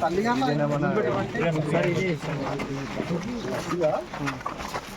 తల్లిగా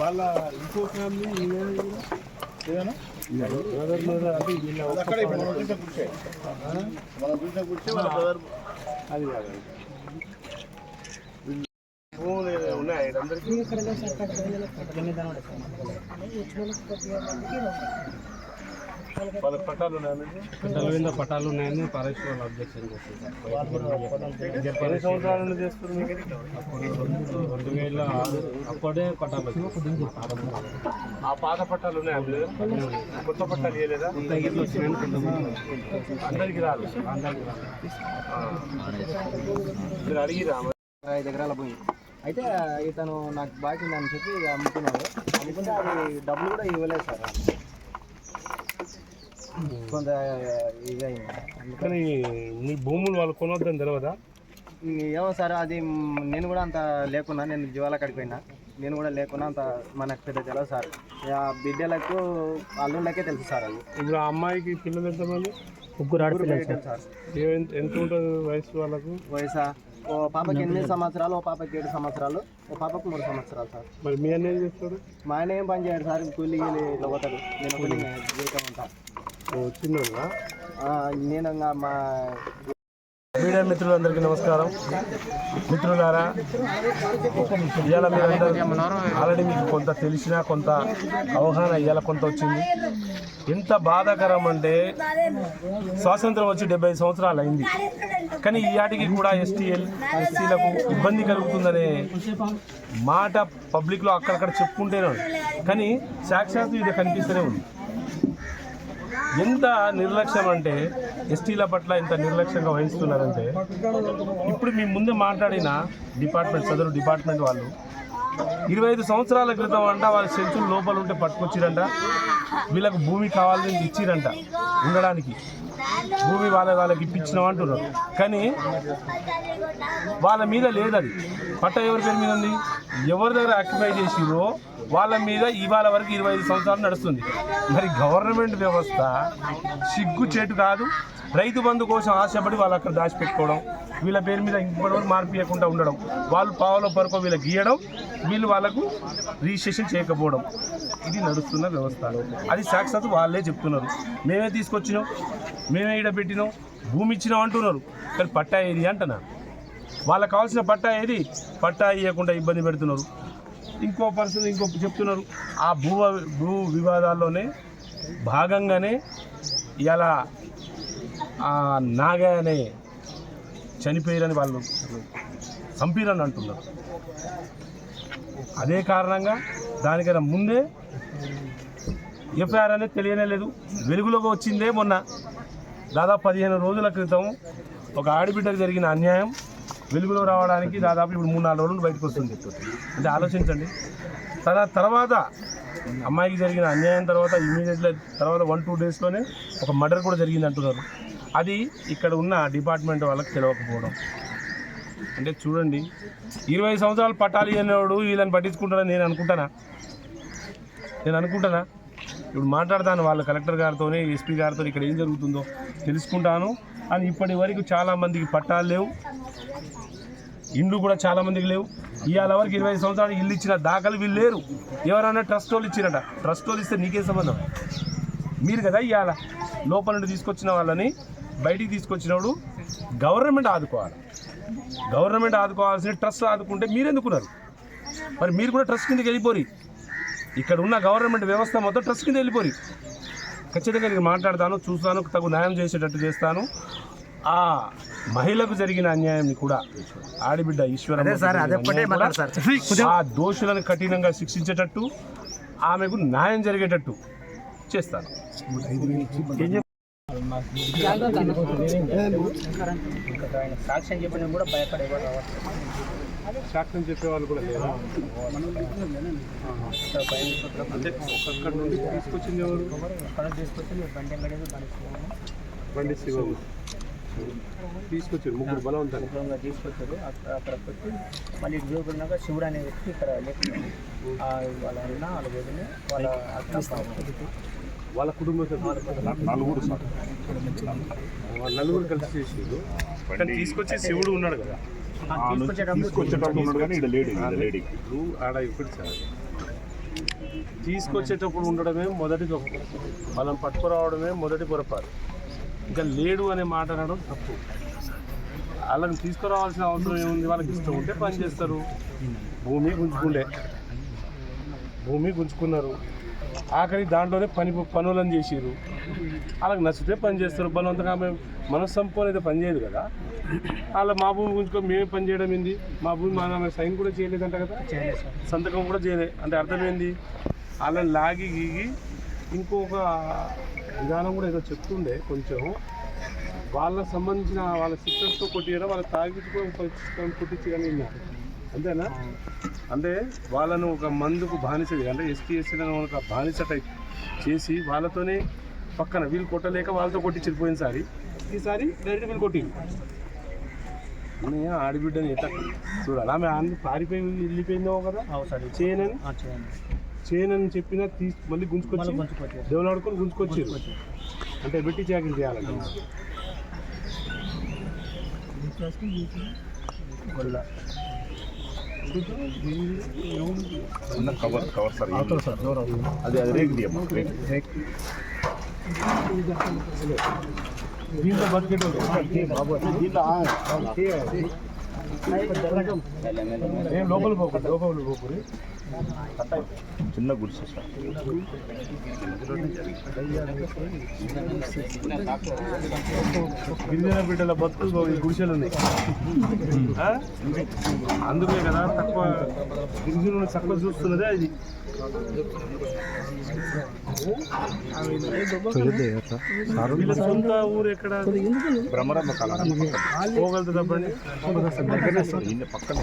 వాళ్ళ ఇంకో ఫ్యామిలీ ఏదైనా? అది కాదు. భూములు ఉన్నాయి అందరికీ. వాళ్ళ పట్టాలు ఉన్నాయండి పట్టాల మీద పట్టాలు ఉన్నాయని ఫారెస్ట్ వాళ్ళు అబ్జెక్షన్ చేస్తారు ఎన్ని సంవత్సరాల నుండి? రెండు వేల ఆరు అప్పుడే పట్టాలు. ఆ పాత పట్టాలు ఉన్నాయి అందులో కొత్త పట్టాలు ఇవ్వలేదా వచ్చినాయని కొంతమంది అందరికి రాదు. మీరు అడిగిరా? ఐదు ఎకరాల భూమి. అయితే ఇతను నాకు బాకీ ఉందని చెప్పి అమ్ముకున్నాడు అమ్ముకుంటే అది డబ్బులు కూడా ఇవ్వలేదు సార్. కొంత ఇది అయింది కానీ మీ భూములు వాళ్ళు కొనవద్దని తెలియదా ఏమో సార్ అది నేను కూడా అంత లేకున్నా నేను జీవాల కాడికి పోయినా. నేను కూడా లేకున్నా అంత మనకు పెద్ద తెలియదు సార్. ఆ బిడ్డలకు అల్లుళ్ళకే తెలుసు సార్ అది. ఇప్పుడు ఆ అమ్మాయికి పిల్లలు ఎంతమంది ముగ్గురు ఆడపిల్లలు సార్. ఏ- ఎంత ఉంటుంది వయసు వాళ్ళకు? వయసా? ఓ పాపకి ఎనిమిది సంవత్సరాలు ఓ పాపకి ఏడు సంవత్సరాలు ఓ పాపకు మూడు సంవత్సరాలు సార్. మరి మీ అన్న ఏం చేస్తాడు? మా ఆయన ఏం పని చేయడు సార్ కూలి గీలి ఇట్లా పోతాడు. నేను కూలి జీవితం వచ్చిందా నేను మా మీడియా మిత్రులందరికీ నమస్కారం. మిత్రులారా ఇవాళ మీరందరూ ఆల్రెడీ మీకు కొంత తెలిసినా కొంత అవగాహన ఇవాళ కొంత వచ్చింది. ఎంత బాధాకరం అంటే స్వాతంత్రం వచ్చి డెబ్బై సంవత్సరాలు అయింది. కానీ ఈ ఆటికి కూడా ఎస్టీఎల్ ఎస్సీలకు ఇబ్బంది కలుగుతుందనే మాట పబ్లిక్లో అక్కడక్కడ చెప్పుకుంటేనే ఉంది. కానీ సాక్షాత్తు ఇది కనిపిస్తూనే ఉంది. ఎంత నిర్లక్ష్యం అంటే ఎస్టీల పట్ల ఎంత నిర్లక్ష్యంగా వహిస్తున్నారంటే ఇప్పుడు మీ ముందే మాట్లాడిన డిపార్ట్మెంట్ సదరు డిపార్ట్మెంట్ వాళ్ళు ఇరవై ఐదు సంవత్సరాల క్రితం అంట వాళ్ళ సెంచులు లోపల ఉంటే పట్టుకొచ్చిరంట వీళ్ళకు భూమి కావాలని ఇచ్చిరంట ఉండడానికి. భూమి వాళ్ళ వాళ్ళకి ఇప్పించినాం అంటున్నారు. కానీ వాళ్ళ మీద లేదది. పట్ట ఎవరి పేరు మీద ఉంది? ఎవరి దగ్గర ఆక్యుపై చేసిరో వాళ్ళ మీద ఇవాళ వరకు ఇరవై ఐదు సంవత్సరాలు నడుస్తుంది. మరి గవర్నమెంట్ వ్యవస్థ సిగ్గు చేటు కాదు. రైతు బంధు కోసం ఆశపడి వాళ్ళు అక్కడ దాచిపెట్టుకోవడం వీళ్ళ పేరు మీద ఇప్పటివరకు మార్పియకుండా ఉండడం వాళ్ళు పావులో పరుకో వీళ్ళకి గీయడం వీళ్ళు వాళ్ళకు రిజిస్ట్రేషన్ చేయకపోవడం. ఇది నడుస్తున్న వ్యవస్థ. అది సాక్షాత్ వాళ్ళే చెప్తున్నారు. మేమే తీసుకొచ్చినాం. మేమే ఈడ పెట్టినాం. భూమి ఇచ్చినాం అంటున్నారు. కానీ పట్టా ఏది అంటున్నారు వాళ్ళకి కావాల్సిన పట్టా ఏది? పట్టా ఇవ్వకుండా ఇబ్బంది పెడుతున్నారు. ఇంకో పర్సన్ ఇంకో చెప్తున్నారు. ఆ భూ భూ వివాదాల్లోనే భాగంగానే ఇలా నాగానే నాగ చనిపోయారని వాళ్ళు చంపిరని అంటున్నారు. అదే కారణంగా దానికైనా ముందే ఎఫ్ఐఆర్ అనేది తెలియనే లేదు. వెలుగులోకి వచ్చిందే మొన్న. దాదాపు పదిహేను రోజుల క్రితం ఒక ఆడబిడ్డకు జరిగిన అన్యాయం వెలుగులో రావడానికి దాదాపు ఇప్పుడు మూడు నాలుగు రోజులు బయటకు వస్తుంది. అంటే ఆలోచించండి. తన తర్వాత అమ్మాయికి జరిగిన అన్యాయం తర్వాత ఇమీడియట్గా తర్వాత వన్ టూ డేస్లోనే ఒక మర్డర్ కూడా జరిగింది అంటున్నారు. అది ఇక్కడ ఉన్న డిపార్ట్మెంట్ వాళ్ళకి తెలియకపోవడం అంటే చూడండి ఇరవై సంవత్సరాలు పట్టాలి అనేవాడు వీళ్ళని పట్టించుకుంటారని నేను అనుకుంటానా? నేను అనుకుంటానా? ఇప్పుడు మాట్లాడతాను వాళ్ళ కలెక్టర్ గారితో ఎస్పీ గారితో ఇక్కడ ఏం జరుగుతుందో తెలుసుకుంటాను. అని ఇప్పటి వరకు చాలామందికి పట్టాలు లేవు. ఇండ్లు కూడా చాలామందికి లేవు. ఇవాళ వరకు ఇరవై ఐదు సంవత్సరాలు ఇల్లు ఇచ్చిన దాఖలు వీళ్ళు లేరు. ఎవరైనా ట్రస్ట్ వాళ్ళు ఇచ్చిరట. ట్రస్ట్ వాళ్ళు ఇస్తే నీకే సంబంధం? మీరు కదా ఇవాళ లోపల నుండి తీసుకొచ్చిన వాళ్ళని బయటికి తీసుకొచ్చినప్పుడు గవర్నమెంట్ ఆదుకోవాలి. గవర్నమెంట్ ఆదుకోవాల్సిన ట్రస్ట్ ఆదుకుంటే మీరెందుకున్నారు? మరి మీరు కూడా ట్రస్ట్ కిందకి వెళ్ళిపోయి ఇక్కడ ఉన్న గవర్నమెంట్ వ్యవస్థ మొత్తం ట్రస్ట్ కింద వెళ్ళిపోరి ఖచ్చితంగా నేను మాట్లాడతాను చూస్తాను తగు న్యాయం చేసేటట్టు చేస్తాను. ఆ మహిళకు జరిగిన అన్యాయాన్ని కూడా ఆడిబిడ్డ ఈశ్వర ఆ దోషులను కఠినంగా శిక్షించేటట్టు ఆమెకు న్యాయం జరిగేటట్టు చేస్తాను. సాక్ష్యం చెప్పిన కూడా భయపడేవాడు సాక్ష్యం చెప్పే వాళ్ళు కూడా లేరు అంటే అక్కడ నుండి తీసుకొచ్చింది ఎవరు తీసుకొచ్చి బండి ఎక్కడేది బండి శివము తీసుకొచ్చారు ముగ్గురు బలవంతాన్ని తీసుకొచ్చారు అక్కడ అక్కడ పెట్టి మళ్ళీ ఇటు శివుడు అనే వ్యక్తి ఇక్కడ వాళ్ళ అన్న వాళ్ళ వదిన వాళ్ళ అక్క వాళ్ళ కుటుంబ సభ్యులు నలుగురు సార్. నలుగురు కలిసి చేసిండు కానీ తీసుకొచ్చి శివుడు ఉన్నాడు కదా. తీసుకొచ్చేటప్పుడు తీసుకొచ్చేటప్పుడు ఉన్నాడు కానీ ఇక్కడ లేడీ లేడీ. ఇప్పుడు ఆడ ఇప్పుడు సార్. తీసుకొచ్చేటప్పుడు ఉండడమే మొదటి గొప్ప. మనం పట్టుకురావడమే మొదటి పొరపాటు. ఇంకా లేడు అనే మాట అనడం తప్పు. వాళ్ళని తీసుకురావాల్సిన అవసరం ఏముంది? వాళ్ళకి ఇష్టం ఉంటే పని చేస్తారు. భూమి గుంజుకుండే. భూమి గుంజుకున్నారు. ఆఖరి దాంట్లోనే పని పనులను చేసిర్రు వాళ్ళకి నచ్చితే పని చేస్తారు బలవంతంగా ఆమె మనస్సంపు అనేది పని చేయదు కదా వాళ్ళ మా భూమి గుంజుకొని మేమే పని చేయడం ఏంది మా భూమి మా సైన్ కూడా చేయలేదంట కదా సంతకం కూడా చేయలే అంటే అర్థం ఏంది వాళ్ళని లాగి గీగి ఇంకొక విధానం కూడా ఏదో చెప్తుండే కొంచెం వాళ్ళకి సంబంధించిన వాళ్ళ సిస్టర్స్తో కొట్టియడం వాళ్ళ తాగించుకొని కొట్టించి కానీ విన్నా. అంతేనా? అంటే వాళ్ళను ఒక మందుకు బానిస అంటే ఎస్టీ ఎస్సీలను ఒక బానిస టైప్ చేసి వాళ్ళతోనే పక్కన వీళ్ళు కొట్టలేక వాళ్ళతో కొట్టించి పోయినసారి ఈసారి డైరెక్ట్ వీళ్ళు కొట్టింది అన్నయ్య ఆడిబిడ్డని ఎట్లా చూడాలి ఆమె అన్ని పారిపోయి వెళ్ళిపోయిందో కదా. సార్ చేయనని చేయనని చెప్పినా తీసి మళ్ళీ గుంజుకొచ్చి. దేవుడు ఆడుకొని గుంజుకొచ్చారు. అంటే పెట్టి చాకిరి చేయాలంట ಕವರ್ ಕವರ್ ಸರ್ ಆತೋ ಸರ್ ಜೋರ ಅದೇ ಅದು ರೇಗ್ಡಿ ಅಮ್ಮ ರೇಗ್ ರೇಗ್ ದೀನ ಬರ್ಕೆಟ್ ದೀನ ఏం లోపల పోకూడదు లోపల పోకూడదు. చిన్న గుడిసె గిరిజన బిడ్డల బతుకులు ఈ గుడిసెలు ఉన్నాయి? అందుకే కదా తక్కువ గిరిజనులు తక్కువ చూస్తున్నదే అది. సొంత ఊరు ఎక్కడ భ్రమరమ్మ కాలం పోగలుగుతుంది తప్పండి ఈయన పక్కన